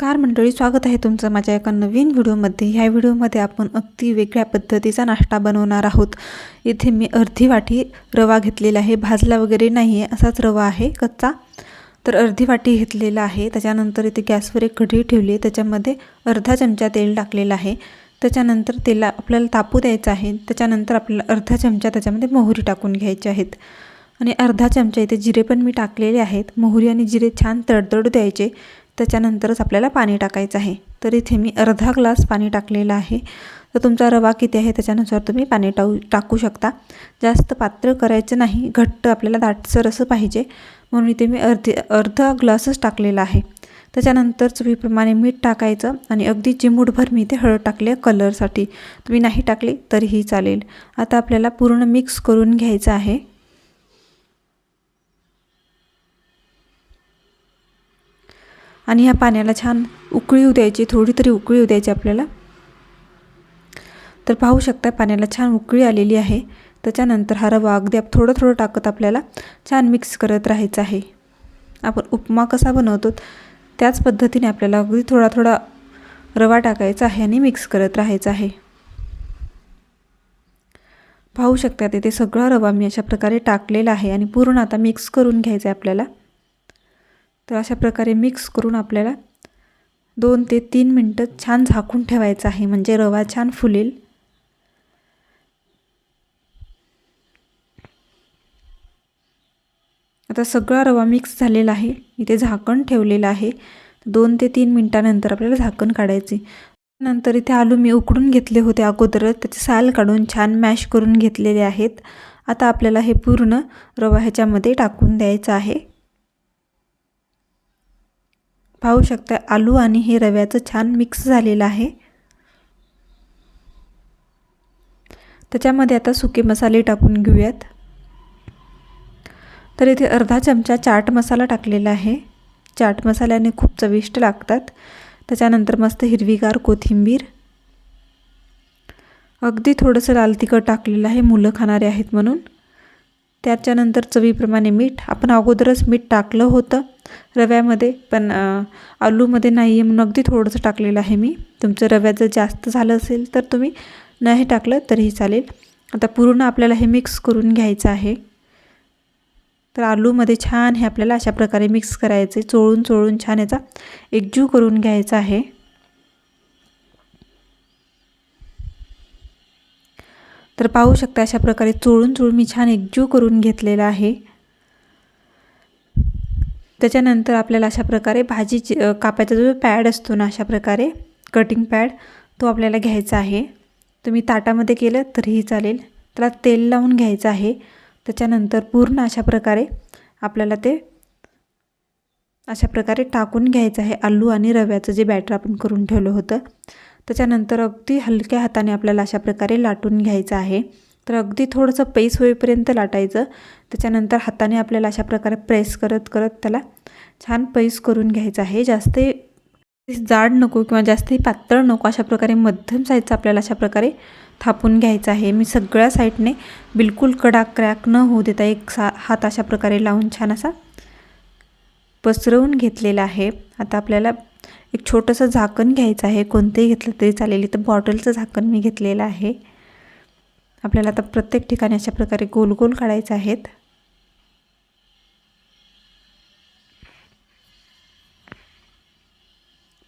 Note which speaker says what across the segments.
Speaker 1: नमस्कार मंडळी स्वागत आहे तुमचं माझ्या एका नवीन व्हिडिओमध्ये. ह्या व्हिडिओमध्ये आपण अगदी वेगळ्या पद्धतीचा नाश्ता बनवणार आहोत. इथे मी अर्धी वाटी रवा घेतलेला आहे. भाजला वगैरे नाही आहे असाच रवा आहे कच्चा. तर अर्धी वाटी घेतलेला आहे. त्याच्यानंतर इथे गॅसवर एक कढी ठेवली आहे. त्याच्यामध्ये अर्धा चमचा तेल टाकलेलं आहे. त्याच्यानंतर तेला आपल्याला तापू द्यायचं आहे. त्याच्यानंतर आपल्याला अर्धा चमचा त्याच्यामध्ये मोहरी टाकून घ्यायची आहेत. आणि अर्धा चमचा इथे जिरे पण मी टाकलेले आहेत. मोहरी आणि जिरे छान तडतडू द्यायचे. त्याच्यानंतरच आपल्याला पाणी टाकायचं आहे. तर इथे मी अर्धा ग्लास पाणी टाकलेलं आहे. तर तुमचा रवा किती आहे त्याच्यानुसार तुम्ही पाणी टाकू टाकू शकता. जास्त पातळ करायचं नाही. घट्ट आपल्याला दाटसर असं पाहिजे. म्हणून इथे मी अर्धे अर्धा ग्लासच टाकलेला आहे. त्याच्यानंतर चवीप्रमाणे मीठ टाकायचं आणि अगदी चिमूटभर मी ते हळद टाकले कलरसाठी तुम्ही नाही टाकली तरीही चालेल. आता आपल्याला पूर्ण मिक्स करून घ्यायचं आहे. आणि ह्या पाण्याला छान उकळी येऊ द्यायची थोडी तरी उकळी येऊ द्यायची आपल्याला. तर पाहू शकता पाण्याला छान उकळी आलेली आहे. त्याच्यानंतर हा रवा अगदी थोडं थोडं टाकत आपल्याला छान मिक्स करत राहायचं आहे. आपण उपमा कसा बनवतो त्याच पद्धतीने आपल्याला अगदी थोडा थोडा रवा टाकायचा आहे आणि मिक्स करत राहायचं आहे. पाहू शकता तिथे सगळा रवा मी अशा प्रकारे टाकलेला आहे आणि पूर्ण आता मिक्स करून घ्यायचा आहे आपल्याला. तर अशा प्रकारे मिक्स करून आपल्याला दोन ते तीन मिनटं छान झाकून ठेवायचं आहे. म्हणजे रवा छान फुलेल. आता सगळा रवा मिक्स झालेला आहे. इथे झाकण ठेवलेलं आहे. दोन ते तीन मिनटानंतर आपल्याला झाकण काढायचे. नंतर इथे आलू मी उकडून घेतले होते अगोदरच. त्याचे साल काढून छान मॅश करून घेतलेले आहेत. आता आपल्याला हे पूर्ण रवा ह्याच्यामध्ये टाकून द्यायचं आहे. पाहू शकता आलू आणि हे रव्याचं छान मिक्स झालेलं आहे. त्याच्यामध्ये आता सुके मसाले टाकून घेऊयात. तर इथे अर्धा चमचा चाट मसाला टाकलेला आहे. चाट मसाल्याने खूप चविष्ट लागतात. त्याच्यानंतर मस्त हिरवीगार कोथिंबीर. अगदी थोडंसं लाल तिखट टाकलेलं आहे मुलं खाणारे आहेत म्हणून. त्याच्यानंतर चवीप्रमाणे मीठ. आपण अगोदरच मीठ टाकलं होतं. रव्यामध्ये पण आलूमध्ये नाही आहे म्हणून अगदी थोडंसं टाकलेलं आहे मी. तुमचं रव्याचं जास्त झालं असेल तर तुम्ही नाही टाकलं तरीही चालेल. आता पूर्ण आपल्याला हे मिक्स करून घ्यायचं आहे. तर आलूमध्ये छान हे आपल्याला अशा प्रकारे मिक्स करायचे चोळून चोळून छान याचा एकजीव करून घ्यायचा आहे. तर पाहू शकता अशा प्रकारे चोळून चोळून मी छान एकजीव करून घेतलेला आहे. त्याच्यानंतर आपल्याला अशा प्रकारे भाजी कापायचा जो पॅड असतो ना अशा प्रकारे कटिंग पॅड तो आपल्याला घ्यायचा आहे. तुम्ही ताटामध्ये केलं तरीही चालेल. त्याला तेल लावून घ्यायचं आहे. त्याच्यानंतर पूर्ण अशा प्रकारे आपल्याला ते अशा प्रकारे टाकून घ्यायचं आहे. आलू आणि रव्याचं जे बॅटर आपण करून ठेवलं होतं. त्याच्यानंतर अगदी हलक्या हाताने आपल्याला अशा प्रकारे लाटून घ्यायचं आहे. तर अगदी थोडंसं पैस होईपर्यंत लाटायचं. त्याच्यानंतर हाताने आपल्याला अशा प्रकारे प्रेस करत करत त्याला छान पैस करून घ्यायचं आहे. जास्त जाड नको किंवा जास्तही पातळ नको अशा प्रकारे मध्यम साईजचं आपल्याला अशा प्रकारे थापून घ्यायचं आहे. मी सगळ्या साईडने बिलकुल कडा क्रॅक न होऊ देता एक सा हात अशा प्रकारे लावून छान असा पसरवून घेतलेला आहे. आता आपल्याला एक छोटंसं झाकण घ्यायचं आहे. कोणतंही घेतलं तरी चालेल. तर बॉटलचं झाकण मी घेतलेलं आहे. आपल्याला आता प्रत्येक ठिकाणी अशा प्रकारे गोल गोल काढायचे आहेत.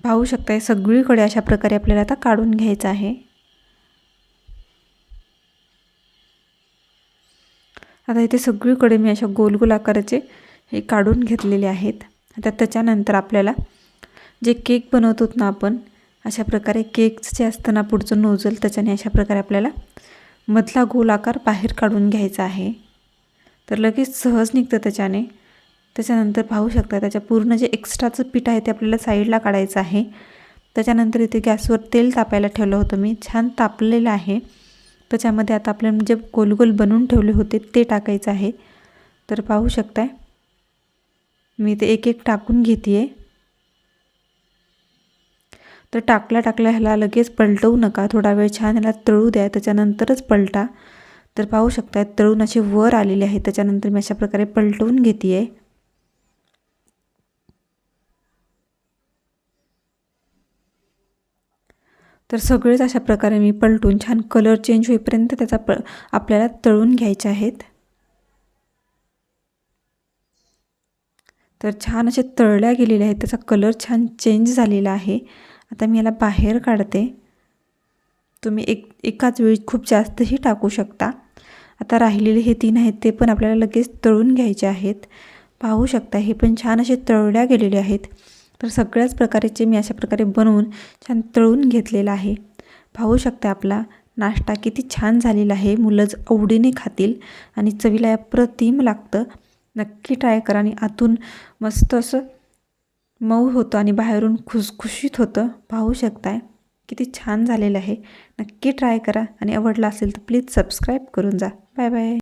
Speaker 1: पाहू शकता सगळीकडे अशा प्रकारे आपल्याला आता काढून घ्यायचं आहे. आता इथे सगळीकडे मी अशा गोल गोल आकाराचे हे काढून घेतलेले आहेत. आता त्याच्यानंतर आपल्याला जे केक बनवतो ना आपण अशा प्रकारे केकचे जे असतं ना पुढचं नोजल त्याच्याने अशा प्रकारे आपल्याला मधला गोल आकार बाहेर काढून घ्यायचा आहे. तर लगेच सहज निघतं त्याच्याने. त्याच्यानंतर पाहू शकता त्याच्या पूर्ण जे एक्स्ट्राचं पीठ आहे ते आपल्याला साईडला काढायचं आहे. त्याच्यानंतर इथे गॅसवर तेल तापायला ठेवलं होतं मी. छान तापलेलं आहे. त्याच्यामध्ये आता आपले जे गोल गोल बनवून ठेवले होते ते टाकायचं आहे. तर पाहू शकताय. मी ते एक एक टाकून घेते आहे तर टाकल्या टाकल्या ह्याला लगेच पलटवू नका. थोडा वेळ छान ह्याला तळू द्या. त्याच्यानंतरच पलटा. तर पाहू शकताय तळून असे वर आलेले आहे. त्याच्यानंतर मी अशा प्रकारे पलटवून घेते आहे तर सगळेच अशा प्रकारे मी पलटून छान कलर चेंज होईपर्यंत त्याचा प आपल्याला तळून घ्यायचे आहेत. तर छान असे तळल्या गेलेले आहेत. त्याचा कलर छान चेंज झालेला आहे. आता मी याला बाहेर काढते. तुम्ही एक एकाच वेळी खूप जास्तही टाकू शकता. आता राहिलेले हे तीन आहेत ते पण आपल्याला लगेच तळून घ्यायचे आहेत. पाहू शकता हे पण छान असे तळल्या गेलेले आहेत. तर सगळ्याच प्रकारचे मी अशा प्रकारे बनवून छान तळून घेतलेला आहे. पाहू शकता आपला नाश्ता किती छान झालेला आहे. मुलंच आवडीने खातील आणि चवीला अप्रतिम लागतं. नक्की ट्राय करा आणि आतून मस्त असं मऊ होतं आणि बाहेरून खुसखुशीत होतं. पाहू शकताय. किती छान झालेलं आहे. नक्की ट्राय करा. आणि आवडलं असेल तर प्लीज सबस्क्राईब करून जा. Bye bye